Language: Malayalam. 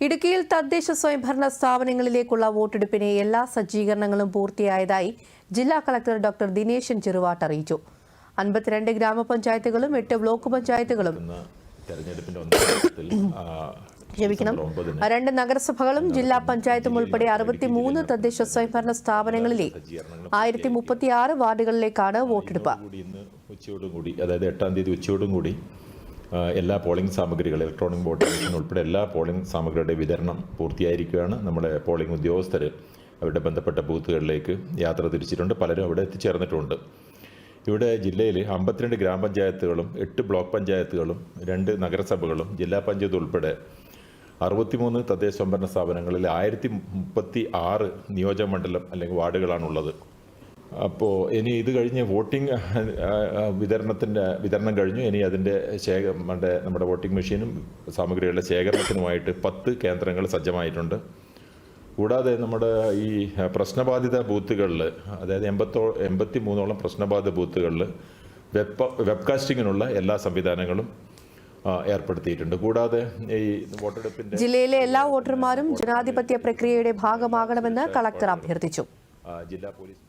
ഇടുക്കിയിൽ തദ്ദേശ സ്വയംഭരണ സ്ഥാപനങ്ങളിലേക്കുള്ള വോട്ടെടുപ്പിന് എല്ലാ സജ്ജീകരണങ്ങളും പൂർത്തിയായതായി ജില്ലാ കളക്ടർ ഡോക്ടർ ദിനേശൻ ചെറുവാട്ട് അറിയിച്ചു. അൻപത്തിരണ്ട് ഗ്രാമപഞ്ചായത്തുകളും എട്ട് ബ്ലോക്ക് പഞ്ചായത്തുകളും ക്ഷമിക്കണം. രണ്ട് നഗരസഭകളും ജില്ലാ പഞ്ചായത്തും ഉൾപ്പെടെ അറുപത്തിമൂന്ന് തദ്ദേശ സ്വയംഭരണ സ്ഥാപനങ്ങളിലെ ആയിരത്തി മുപ്പത്തിയാറ് വാർഡുകളിലേക്കാണ് വോട്ടെടുപ്പ്. ഉച്ചയോടും കൂടി അതായത് എട്ടാം തീയതി ഉച്ചയോടും കൂടി എല്ലാ പോളിംഗ് സാമഗ്രികൾ ഇലക്ട്രോണിക് വോട്ടിംഗ് മെഷീൻ ഉൾപ്പെടെ എല്ലാ പോളിംഗ് സാമഗ്രികളുടെ വിതരണം പൂർത്തിയായിരിക്കുകയാണ് നമ്മുടെ പോളിംഗ് ഉദ്യോഗസ്ഥർ അവരുടെ ബന്ധപ്പെട്ട ബൂത്തുകളിലേക്ക് യാത്ര തിരിച്ചിട്ടുണ്ട്. പലരും അവിടെ എത്തിച്ചേർന്നിട്ടുണ്ട്. ഇവിടെ ജില്ലയിൽ അമ്പത്തിരണ്ട് ഗ്രാമപഞ്ചായത്തുകളും എട്ട് ബ്ലോക്ക് പഞ്ചായത്തുകളും രണ്ട് നഗരസഭകളും ജില്ലാ പഞ്ചായത്ത് ഉൾപ്പെടെ അറുപത്തിമൂന്ന് തദ്ദേശ സ്വയംഭരണ സ്ഥാപനങ്ങളിൽ ആയിരത്തി മുപ്പത്തി ആറ് നിയോജകമണ്ഡലം അല്ലെങ്കിൽ വാർഡുകളാണുള്ളത്. അപ്പോൾ ഇനി ഇത് കഴിഞ്ഞ് വോട്ടിംഗ് വിതരണത്തിന്റെ വിതരണം കഴിഞ്ഞു. ഇനി അതിന്റെ ശേഖ നമ്മുടെ നമ്മുടെ വോട്ടിംഗ് മെഷീനും സാമഗ്രികളുടെ ശേഖരണത്തിനുമായിട്ട് പത്ത് കേന്ദ്രങ്ങൾ സജ്ജമായിട്ടുണ്ട്. കൂടാതെ നമ്മുടെ ഈ പ്രശ്നബാധിത ബൂത്തുകളിൽ അതായത് എൺപത്തോ എൺപത്തി മൂന്നോളം പ്രശ്നബാധിത ബൂത്തുകളിൽ വെബ് വെബ്കാസ്റ്റിങ്ങിനുള്ള എല്ലാ സംവിധാനങ്ങളും ഏർപ്പെടുത്തിയിട്ടുണ്ട്. കൂടാതെ ഈ വോട്ടെടുപ്പിന്റെ ജില്ലയിലെ എല്ലാ വോട്ടർമാരും ജനാധിപത്യ പ്രക്രിയയുടെ ഭാഗമാകണമെന്ന് കളക്ടർ അഭ്യർത്ഥിച്ചു. ജില്ലാ പോലീസ്